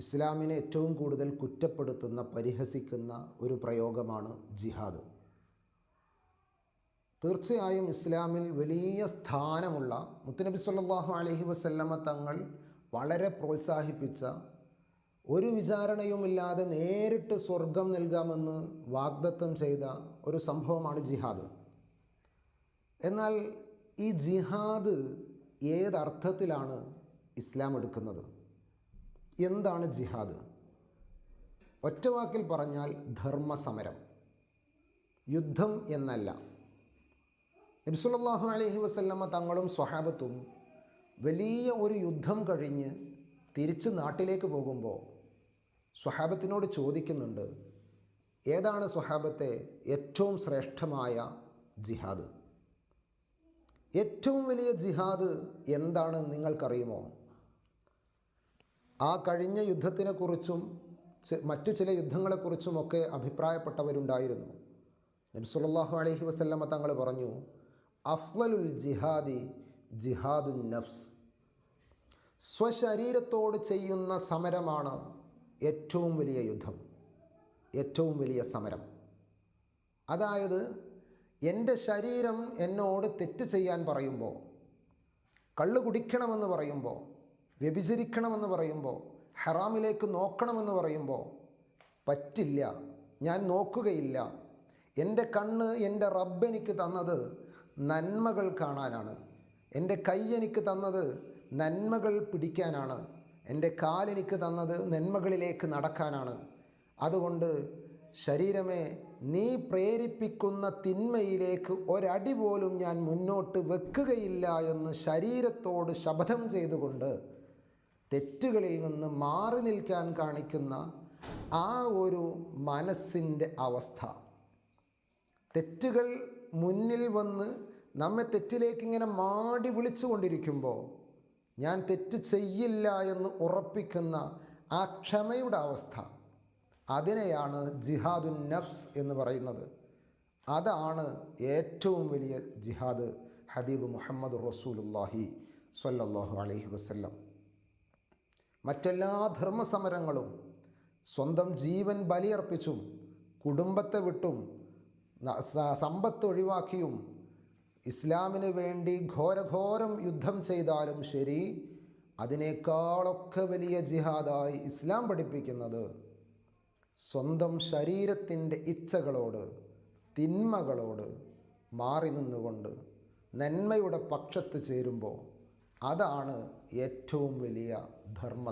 ഇസ്ലാമിനെ ഏറ്റവും കൂടുതൽ കുറ്റപ്പെടുത്തുന്ന പരിഹസിക്കുന്ന ഒരു പ്രയോഗമാണ് ജിഹാദ്. തീർച്ചയായും ഇസ്ലാമിൽ വലിയ സ്ഥാനമുള്ള മുത്തുനബി സല്ലാഹു അലഹി വസല്ലമ തങ്ങൾ വളരെ പ്രോത്സാഹിപ്പിച്ച ഒരു വിചാരണയുമില്ലാതെ നേരിട്ട് സ്വർഗം നൽകാമെന്ന് വാഗ്ദത്തം ചെയ്ത ഒരു സംഭവമാണ് ജിഹാദ്. എന്നാൽ ഈ ജിഹാദ് ഏതർത്ഥത്തിലാണ് ഇസ്ലാം എടുക്കുന്നത്? എന്താണ് ജിഹാദ്? ഒറ്റവാക്കിൽ പറഞ്ഞാൽ ധർമ്മസമരം. യുദ്ധം എന്നല്ല. നബ്സുല്ലാഹു അലഹി വസ്ല്ലമ്മ തങ്ങളും സ്വഹാബത്തും വലിയ ഒരു യുദ്ധം കഴിഞ്ഞ് തിരിച്ച് നാട്ടിലേക്ക് പോകുമ്പോൾ സ്വഹാബത്തിനോട് ചോദിക്കുന്നുണ്ട് ഏതാണ് സ്വഹാബത്തെ ഏറ്റവും ശ്രേഷ്ഠമായ ജിഹാദ്? ഏറ്റവും വലിയ ജിഹാദ് എന്താണ് നിങ്ങൾക്കറിയുമോ? ആ കഴിഞ്ഞ യുദ്ധത്തിനെക്കുറിച്ചും മറ്റു ചില യുദ്ധങ്ങളെക്കുറിച്ചുമൊക്കെ അഭിപ്രായപ്പെട്ടവരുണ്ടായിരുന്നു. നബി അലഹി അലൈഹി വസല്ലമ തങ്ങൾ പറഞ്ഞു അഫ്വലുൽ ജിഹാദി ജിഹാദുൻ നഫ്സ്. സ്വശരീരത്തോട് ചെയ്യുന്ന സമരമാണ് ഏറ്റവും വലിയ യുദ്ധം ഏറ്റവും വലിയ സമരം. അതായത് എന്റെ ശരീരം എന്നോട് തെറ്റ് ചെയ്യാൻ പറയുമ്പോൾ കള്ളു കുടിക്കണമെന്ന് പറയുമ്പോൾ വ്യഭിചരിക്കണമെന്ന് പറയുമ്പോൾ ഹറാമിലേക്ക് നോക്കണമെന്ന് പറയുമ്പോൾ പറ്റില്ല. ഞാൻ നോക്കുകയില്ല. എന്റെ കണ്ണ് എന്റെ റബ്ബ് എനിക്ക് തന്നത് നന്മകൾ കാണാനാണ്. എന്റെ കൈ എനിക്ക് തന്നത് നന്മകൾ പിടിക്കാനാണ്. എന്റെ കാലെനിക്ക് തന്നത് നന്മകളിലേക്ക് നടക്കാനാണ്. അതുകൊണ്ട് ശരീരമേ നീ പ്രേരിപ്പിക്കുന്ന തിന്മയിലേക്ക് ഒരടി പോലും ഞാൻ മുന്നോട്ട് വെക്കുകയില്ല എന്ന് ശരീരത്തോട് ശപഥം ചെയ്തുകൊണ്ട് തെറ്റുകളിൽ നിന്ന് മാറി നിൽക്കാൻ കാണിക്കുന്ന ആ ഒരു മനസ്സിന്റെ അവസ്ഥ. തെറ്റുകൾ മുന്നിൽ വന്ന് നമ്മെ തെറ്റിലേക്ക് ഇങ്ങനെ മാടി വിളിച്ചുകൊണ്ടിരിക്കുമ്പോൾ ഞാൻ തെറ്റ് ചെയ്യില്ല എന്ന് ഉറപ്പിക്കുന്ന ആ ക്ഷമയുടെ അവസ്ഥ. അതിനെയാണ് ജിഹാദുൻ നഫ്സ് എന്ന് പറയുന്നത്. അതാണ് ഏറ്റവും വലിയ ജിഹാദ് ഹബീബ് മുഹമ്മദ് റസൂലുല്ലാഹി സ്വല്ലല്ലാഹു അലൈഹി വസല്ലം. മറ്റെല്ലാ ധർമ്മസമരങ്ങളും സ്വന്തം ജീവൻ ബലിയർപ്പിച്ചും കുടുംബത്തെ വിട്ടും സമ്പത്ത് ഒഴിവാക്കിയും ഇസ്ലാമിന് വേണ്ടി ഘോരഘോരം യുദ്ധം ചെയ്താലും ശരി അതിനേക്കാളൊക്കെ വലിയ ജിഹാദായി ഇസ്ലാം പഠിപ്പിക്കുന്നത് സ്വന്തം ശരീരത്തിന്റെ ഇച്ഛകളോട് തിന്മകളോട് മാറി നിന്നുകൊണ്ട് നന്മയുടെ പക്ഷത്ത് ചേരുമ്പോൾ അതാണ് ഏറ്റവും വലിയ ധർമ്മ